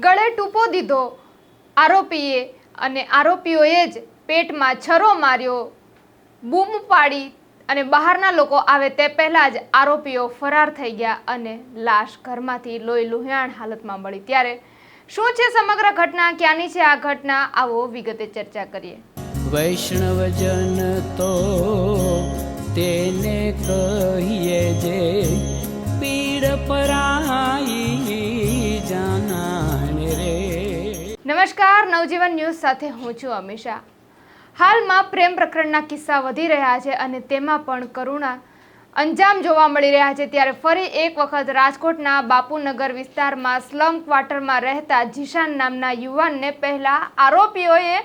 ગળે ટૂંપો દીધો. આરોપીએ અને આરોપીઓએ જ પેટમાં છરો માર્યો. બૂમ પાડી અને બહારના લોકો આવે તે પહેલાં જ આરોપીઓ ફરાર થઈ ગયા અને લાશ ઘરમાંથી લોહી લુહાણ હાલતમાં મળી. ત્યારે શું છે સમગ્ર ઘટના? ક્યાંની છે આ ઘટના? આવો વિગતે ચર્ચા કરીએ. વૈષ્ણવજન તો તેને કહીએ જે પીડ પરાઈ નમસ્કાર, નવજીવન ન્યૂઝ સાથે હું છું અમિશા હાલમાં પ્રેમ પ્રકરણના કિસ્સા વધી રહ્યા છે અને તેમાં પણ કરુણા અંજામ જોવા મળી રહ્યા છે. ત્યારે ફરી એક વખત રાજકોટના બાપુનગર વિસ્તારમાં સ્લમ ક્વાર્ટરમાં રહેતા જીશાન નામના યુવાનને પહેલા આરોપીઓએ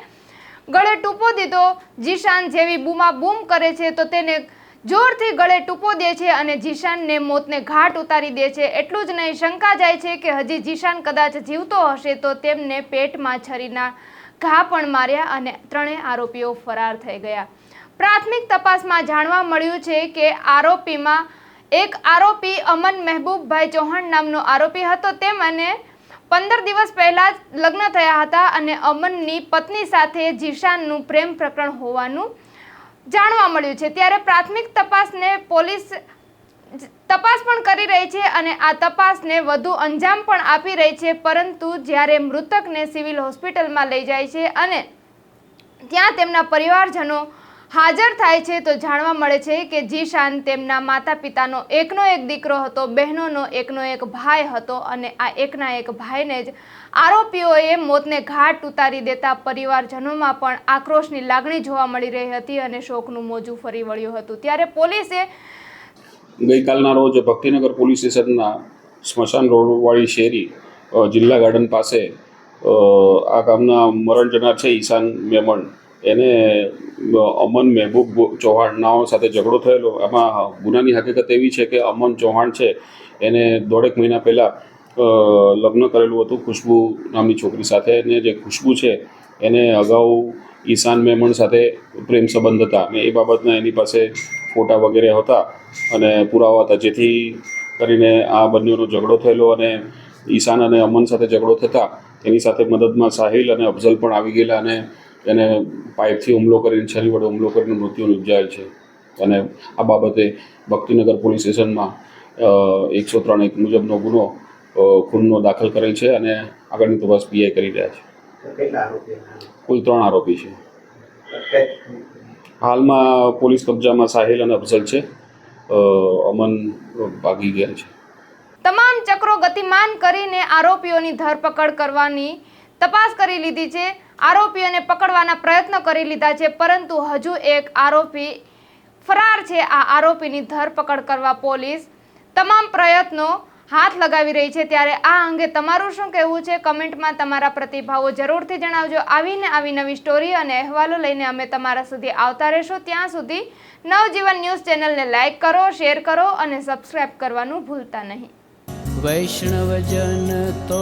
ગળે ટૂંપો દીધો. જીશાન જેવી બૂમા બૂમ કરે છે તો તેને જોરથી ગળે ટૂંપો દે છે અને જીશાનને મોતને ઘાટ ઉતારી દે છે. એટલું જ નહીં, શંકા જાય છે કે હજી જીશાન કદાચ જીવતો હશે તો તેમને પેટમાં છરીના ઘા પણ માર્યા અને ત્રણેય આરોપીઓ ફરાર થઈ ગયા. પ્રાથમિક તપાસમાં જાણવા મળ્યું છે કે આરોપીમાં એક આરોપી અમન મહેબૂબભાઈ ચૌહાણ નામનો આરોપી હતો. તેમ અને પંદર દિવસ પહેલાં જ લગ્ન થયા હતા અને અમનની પત્ની સાથે જીશાનનું પ્રેમ પ્રકરણ હોવાનું જાણવા મળ્યું છે. ત્યારે પ્રાથમિક તપાસને પોલીસ તપાસ પણ કરી રહી છે અને આ તપાસને વધુ અંજામ પણ આપી રહી છે. પરંતુ જ્યારે મૃતકને સિવિલ હોસ્પિટલમાં લઈ જાય છે અને ત્યાં તેમના પરિવારજનો હાજર થાય છે તો જાણવા મળે છે કે જીશાન તેમના માતા પિતાનો એકનો એક દીકરો હતો, બહેનોનો એકનો એક ભાઈ હતો અને આ એકના એક ભાઈને જ આરોપીઓએ મોતને ઘાટ ઉતારી દેતા પરિવારજનોમાં પણ આક્રોશની લાગણી જોવા મળી રહી હતી અને શોકનું મોજું ફરી વળ્યું હતું. ત્યારે પોલીસે ગઈકાલના રોજ ભક્તિનગર પોલીસ સ્ટેશનના સ્મશાન રોડવાળી શેરી જિલ્લા ગાર્ડન પાસે આ ગામના મરણ જનાર છે ઈશાન મેમણ. એને અમન મહેબૂબ ચૌહાણ નાઓ સાથે ઝઘડો થયેલો. એમાં ગુનાની હકીકત એવી છે કે અમન ચૌહાણ છે, એને દોઢેક મહિના પહેલાં લગ્ન કરેલું હતું ખુશ્બુ નામની છોકરી સાથે અને જે ખુશ્બુ છે, એને અગાઉ ઈશાન મેમણ સાથે પ્રેમ સંબંધ હતા. અને એ બાબતના એની પાસે ફોટા વગેરે હતા અને પુરાવા હતા. જેથી કરીને આ બંનેનો ઝઘડો થયેલો અને ઈશાન અને અમન સાથે ઝઘડો થતાં એની સાથે મદદમાં સાહિલ અને અફઝલ પણ આવી ગયેલા અને એને પાઇપથી હુમલો કરીને છરી વડે હુમલો કરીને મૃત્યુ નિપજાયેલ છે. અને આ બાબતે ભક્તિનગર પોલીસ સ્ટેશનમાં એકસો ત્રણ એક મુજબનો ગુનો ખૂનનો દાખલ કરેલ છે અને આગળની તપાસ પીઆઈ કરી રહ્યા છે. કુલ ત્રણ આરોપી છે. હાલમાં પોલીસ કબજામાં સાહિલ અને અફઝલ છે. અમન ભાગી ગયા છે. તમામ ચક્રો ગતિમાન કરીને આરોપીઓની ધરપકડ કરવાની તપાસ કરી લીધી છે. આરોપીઓને પકડવાના પ્રયત્ન કરી લીધા છે, પરંતુ હજુ એક આરોપી ફરાર છે. આ આરોપીની ધરપકડ કરવા પોલીસ તમામ પ્રયત્નો હાથ લગાવી રહી છે. ત્યારે આ અંગે તમારું શું કહેવું છે? કમેન્ટમાં તમારા પ્રતિભાવો જરૂરથી જણાવજો. આવીને આવી નવી સ્ટોરી અને અહેવાલો લઈને અમે તમારા સુધી આવતા રહેશું. ત્યાં સુધી નવજીવન ન્યૂઝ ચેનલને લાઇક કરો, શેર કરો અને સબસ્ક્રાઇબ કરવાનું ભૂલતા નહીં. વૈષ્ણવજન તો